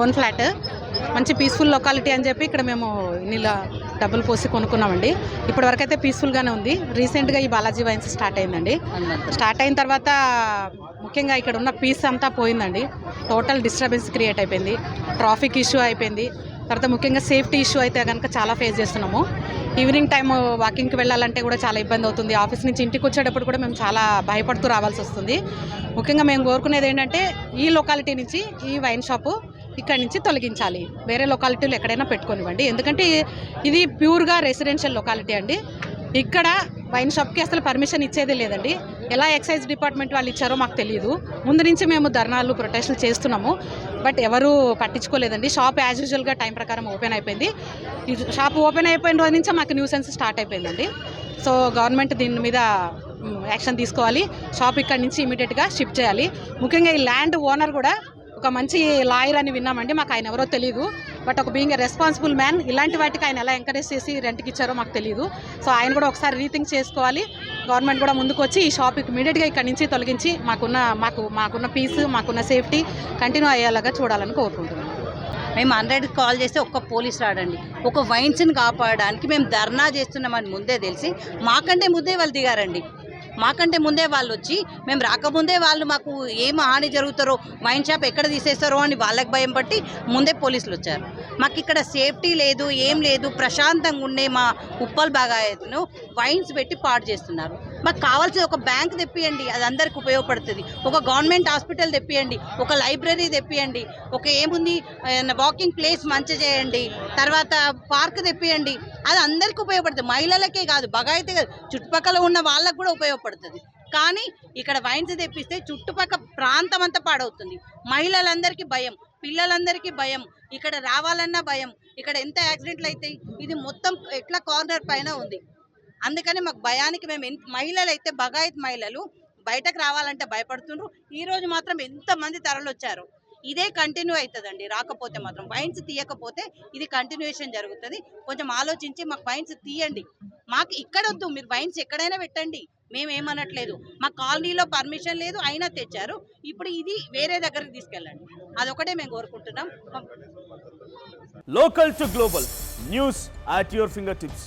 Own flat. మంచి peaceful locality అని చెప్పి ఇక్కడ మేము నీళ్ళ డబ్బులు పోసి కొనుక్కున్నామండి. ఇప్పటి వరకు అయితే పీస్ఫుల్గానే ఉంది రీసెంట్గా ఈ బాలాజీ వైన్స్ స్టార్ట్ అయిందండి. స్టార్ట్ అయిన తర్వాత ముఖ్యంగా ఇక్కడ ఉన్న పీస్ అంతా పోయిందండి. టోటల్ డిస్టర్బెన్స్ క్రియేట్ అయిపోయింది. ట్రాఫిక్ ఇష్యూ అయిపోయింది. తర్వాత ముఖ్యంగా సేఫ్టీ ఇష్యూ అయితే కనుక చాలా ఫేస్ చేస్తున్నాము. ఈవినింగ్ టైం వాకింగ్కి వెళ్ళాలంటే కూడా చాలా ఇబ్బంది అవుతుంది. ఆఫీస్ నుంచి ఇంటికి వచ్చేటప్పుడు కూడా మేము చాలా భయపడుతూ రావాల్సి వస్తుంది. ముఖ్యంగా మేము కోరుకునేది ఏంటంటే ఈ లొకాలిటీ నుంచి ఈ వైన్ షాపు ఇక్కడ నుంచి తొలగించాలి. వేరే లొకాలిటీలు ఎక్కడైనా పెట్టుకొనివ్వండి. ఎందుకంటే ఇది ప్యూర్గా రెసిడెన్షియల్ లొకాలిటీ అండి. ఇక్కడ వైన్ షాప్కి అసలు పర్మిషన్ ఇచ్చేది లేదండి. ఎలా ఎక్సైజ్ డిపార్ట్మెంట్ వాళ్ళు ఇచ్చారో మాకు తెలియదు ముందు నుంచి మేము ధర్నాలు ప్రొటెస్టులు చేస్తున్నాము. బట్ ఎవరు పట్టించుకోలేదండి. షాప్ యాజ్ యూజువల్గా టైం ప్రకారం ఓపెన్ అయిపోయింది. ఈ షాప్ ఓపెన్ అయిపోయిన రోజు నుంచే మాకు న్యూసెన్స్ స్టార్ట్ అయిపోయిందండి. సో గవర్నమెంట్ దీని మీద యాక్షన్ తీసుకోవాలి. షాప్ ఇక్కడ నుంచి ఇమీడియట్గా షిఫ్ట్ చేయాలి. ముఖ్యంగా ఈ ల్యాండ్ ఓనర్ కూడా ఒక మంచి లాయర్ అని విన్నామండి మాకు ఆయన ఎవరో తెలియదు బట్ ఒక బీయింగ్ రెస్పాన్సిబుల్ మ్యాన్ ఇలాంటి వాటికి ఆయన ఎలా ఎంకరేజ్ చేసి రెంట్కి ఇచ్చారో మాకు తెలియదు సో ఆయన కూడా ఒకసారి రీథింక్ చేసుకోవాలి. గవర్నమెంట్ కూడా ముందుకు వచ్చి ఈ షాప్ ఇమీడియట్గా ఇక్కడ నుంచి తొలగించి మాకున్న మాకు మాకున్న పీస్ మాకున్న సేఫ్టీ కంటిన్యూ అయ్యేలాగా చూడాలని కోరుకుంటున్నాను మేము హండ్రెడ్కి కాల్ చేస్తే ఒక్క పోలీస్ రాడండి. ఒక వైన్స్ని కాపాడడానికి మేము ధర్నా చేస్తున్నామని ముందే తెలిసి మాకంటే ముందే వాళ్ళు దిగారండి. మాకంటే ముందే వాళ్ళు వచ్చి మేము రాకముందే వాళ్ళు మాకు ఏం హాని జరుగుతారో వైన్ షాప్ ఎక్కడ తీసేస్తారో అని వాళ్ళకి భయం పట్టి ముందే పోలీసులు వచ్చారు మాకు ఇక్కడ సేఫ్టీ లేదు ఏం లేదు ప్రశాంతంగా ఉండే మా ఉప్పల్ బాగాయతను వైన్స్ పెట్టి పాడు చేస్తున్నారు. మాకు కావాల్సిన ఒక బ్యాంక్ తెప్పియండి అది అందరికి ఉపయోగపడుతుంది. ఒక గవర్నమెంట్ హాస్పిటల్ తెప్పియండి ఒక లైబ్రరీ తెప్పియండి ఒక ఏముంది వాకింగ్ ప్లేస్ మంచి చేయండి తర్వాత పార్క్ తెప్పియండి అది అందరికీ ఉపయోగపడుతుంది. మహిళలకే కాదు బగాయితే కాదు చుట్టుపక్కల ఉన్న వాళ్ళకు కూడా ఉపయోగపడుతుంది. కానీ ఇక్కడ వైన్స్ తెప్పిస్తే చుట్టుపక్కల ప్రాంతం అంతా పాడవుతుంది. మహిళలందరికీ భయం పిల్లలందరికీ భయం ఇక్కడ రావాలన్నా భయం ఇక్కడ ఎంత యాక్సిడెంట్లు అవుతాయి ఇది మొత్తం ఎట్లా కార్నర్ పైన ఉంది. అందుకని మాకు భయానికి మేము మహిళలు అయితే బగాయత్ మహిళలు బయటకు రావాలంటే భయపడుతుండ్రు. ఈరోజు మాత్రం ఎంతమంది తరలి వచ్చారు ఇదే కంటిన్యూ అవుతుందండి రాకపోతే మాత్రం ఫైన్స్ తీయకపోతే ఇది కంటిన్యూషన్ జరుగుతుంది. కొంచెం ఆలోచించి మాకు ఫైన్స్ తీయండి. మాకు ఇక్కడొద్దు మీరు ఫైన్స్ ఎక్కడైనా పెట్టండి. మేము ఏమనట్లేదు. మా కాలనీలో పర్మిషన్ లేదు అయినా తెచ్చారు. ఇప్పుడు ఇది వేరే దగ్గరికి తీసుకెళ్ళండి. అదొకటే మేము కోరుకుంటున్నాం. Local to global news at your finger tips